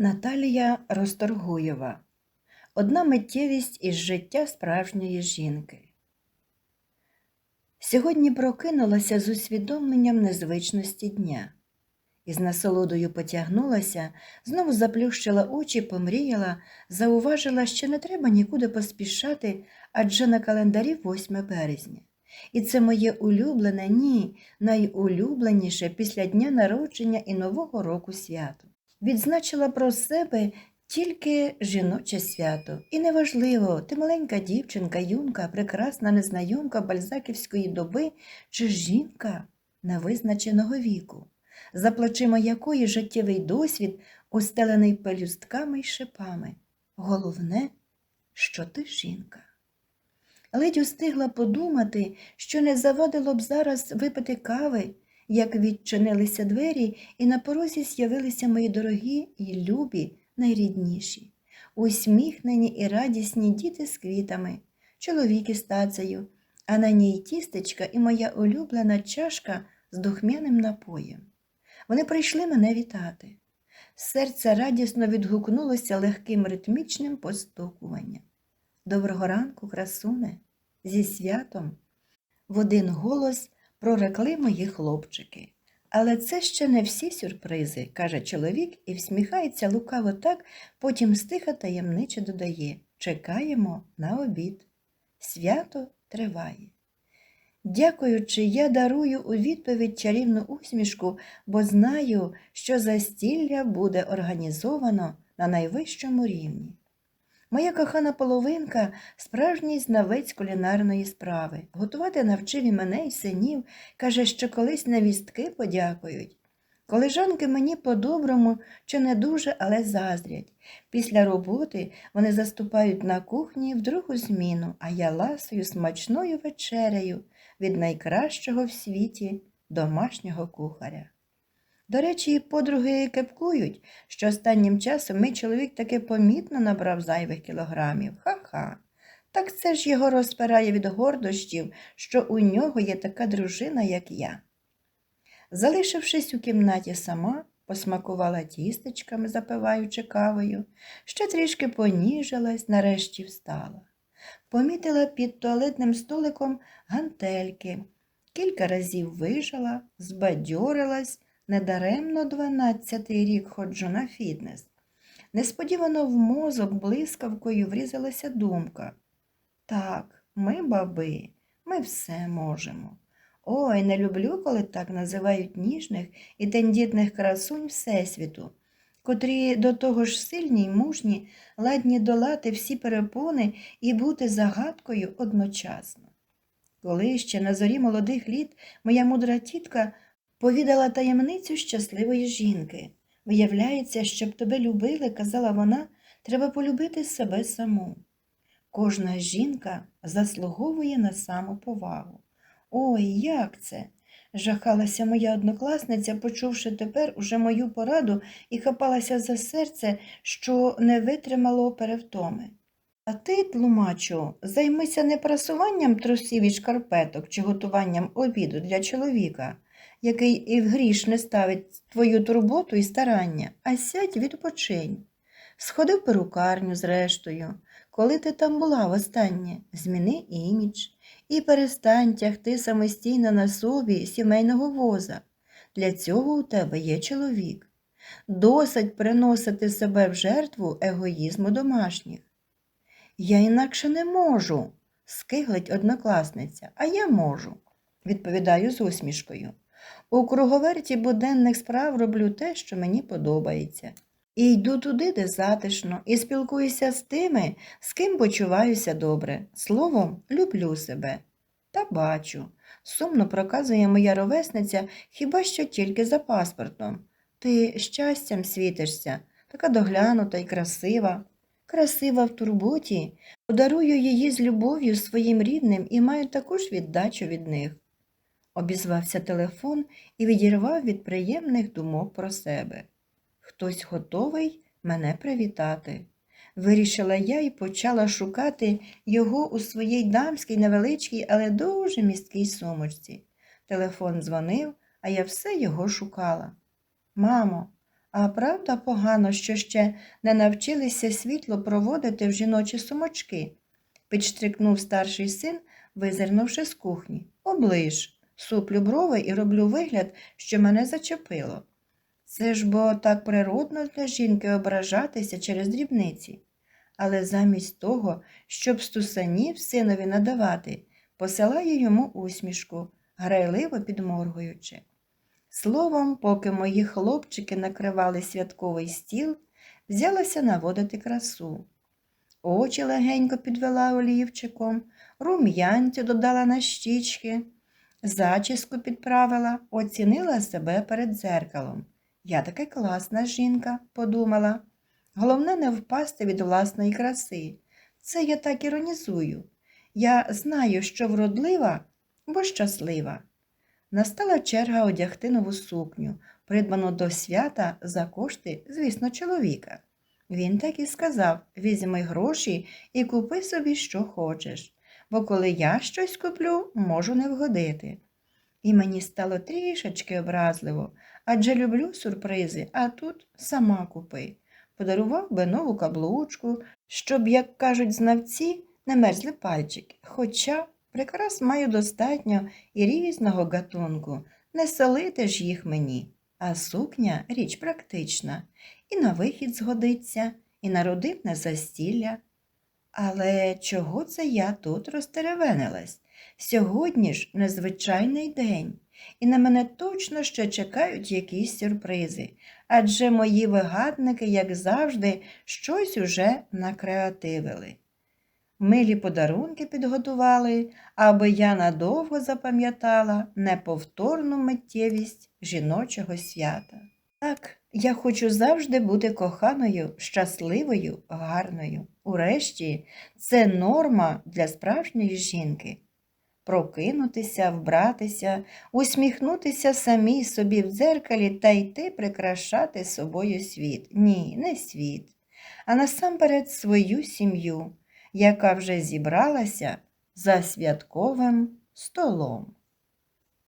Наталія Росторгуєва Одна миттєвість із життя справжньої жінки. Сьогодні прокинулася з усвідомленням незвичності дня. Із насолодою потягнулася, знову заплющила очі, помріяла, зауважила, що не треба нікуди поспішати, адже на календарі 8 березня. І це моє улюблене, ні, найулюбленіше після дня народження і Нового року свято. Відзначила про себе тільки жіноче свято. І неважливо, ти маленька дівчинка, юнка, прекрасна незнайомка бальзаківської доби чи жінка невизначеного віку, за плечима якої життєвий досвід устелений пелюстками й шипами. Головне, що ти жінка. Ледь устигла подумати, що не завадило б зараз випити кави, як відчинилися двері, і на порозі з'явилися мої дорогі і любі, найрідніші, усміхнені і радісні діти з квітами, чоловік із тацею, а на ній тістечка і моя улюблена чашка з духмяним напоєм. Вони прийшли мене вітати. Серце радісно відгукнулося легким ритмічним постукуванням. Доброго ранку, красуне, зі святом. В один голос прорекли мої хлопчики. Але це ще не всі сюрпризи, каже чоловік і всміхається лукаво так, потім стиха таємниче додає Чекаємо на обід. Свято триває. Дякуючи, я дарую у відповідь чарівну усмішку, бо знаю, що застілля буде організовано на найвищому рівні. Моя кохана половинка справжній знавець кулінарної справи. Готувати навчив і мене й синів, каже, що колись невістки подякують. Колежанки мені по-доброму чи не дуже, але заздрять. Після роботи вони заступають на кухні в другу зміну, а я ласую смачною вечерею від найкращого в світі домашнього кухаря. До речі, подруги кепкують, що останнім часом мій чоловік таки помітно набрав зайвих кілограмів. Ха-ха. Так це ж його розпирає від гордощів, що у нього є така дружина, як я. Залишившись у кімнаті сама, посмакувала тістечками, запиваючи кавою, ще трішки поніжилась, нарешті встала. Помітила під туалетним столиком гантельки, кілька разів вижила, збадьорилась, недаремно дванадцятий рік ходжу на фітнес. Несподівано в мозок блискавкою врізалася думка. Так, ми баби, ми все можемо. Ой, не люблю, коли так називають ніжних і тендітних красунь Всесвіту, котрі до того ж сильні й мужні, ладні долати всі перепони і бути загадкою одночасно. Коли ще на зорі молодих літ моя мудра тітка повідала таємницю щасливої жінки. Виявляється, щоб тебе любили, казала вона, треба полюбити себе саму. Кожна жінка заслуговує на самоповагу. Ой, як це? жахалася моя однокласниця, почувши тепер уже мою пораду і хапалася за серце, що не витримало перевтоми. А ти, тлумачу, займися не прасуванням трусів і шкарпеток чи готуванням обіду для чоловіка, який і в гріш не ставить твою турботу і старання, а сядь відпочинь. Сходи в перукарню зрештою, коли ти там була востаннє, зміни імідж і перестань тягти самостійно на собі сімейного воза. Для цього у тебе є чоловік. Досить приносити себе в жертву егоїзму домашніх. Я інакше не можу, скиглить однокласниця, а я можу, відповідаю з усмішкою. У круговерті буденних справ роблю те, що мені подобається. І йду туди, де затишно, і спілкуюся з тими, з ким почуваюся добре. Словом, люблю себе. Та бачу. Сумно проказує моя ровесниця хіба що тільки за паспортом. Ти щастям світишся, така доглянута й красива. Красива в турботі, подарую її з любов'ю своїм рідним і маю таку ж віддачу від них. Обізвався телефон і відірвав від приємних думок про себе. Хтось готовий мене привітати. Вирішила я і почала шукати його у своїй дамській невеличкій, але дуже місткій сумочці. Телефон дзвонив, а я все його шукала. Мамо, А правда погано, що ще не навчилися світло проводити в жіночі сумочки, підштрикнув старший син, визирнувши з кухні. Оближ, суплю брови і роблю вигляд, що мене зачепило. Це ж бо так природно для жінки ображатися через дрібниці. Але замість того, щоб стусанів синові надавати, посилає йому усмішку, грайливо підморгуючи. Словом, поки мої хлопчики накривали святковий стіл, взялася наводити красу. Очі легенько підвела олівчиком, рум'янцю додала на щічки, зачіску підправила, оцінила себе перед дзеркалом. Я така класна жінка, подумала. Головне не впасти від власної краси. Це я так іронізую. Я знаю, що вродлива, бо щаслива. Настала черга одягти нову сукню, придбану до свята за кошти, звісно, чоловіка. Він так і сказав візьми гроші і купи собі, що хочеш, бо коли я щось куплю, можу не вгодити. І мені стало трішечки образливо, адже люблю сюрпризи, а тут сама купи. Подарував би нову каблучку, щоб, як кажуть знавці, не мерзли пальчики. Хоча прикрас маю достатньо і різного гатунку, не солити ж їх мені. А сукня річ практична, і на вихід згодиться, і на родинне застілля. Але чого це я тут розтеревенилась? Сьогодні ж незвичайний день, і на мене точно ще чекають якісь сюрпризи, адже мої вигадники, як завжди, щось уже накреативили. Милі подарунки підготували, аби я надовго запам'ятала неповторну миттєвість жіночого свята. Так, я хочу завжди бути коханою, щасливою, гарною. Урешті, це норма для справжньої жінки. Прокинутися, вбратися, усміхнутися самій собі в дзеркалі та йти прикрашати собою світ. Ні, не світ, а насамперед свою сім'ю, яка вже зібралася за святковим столом.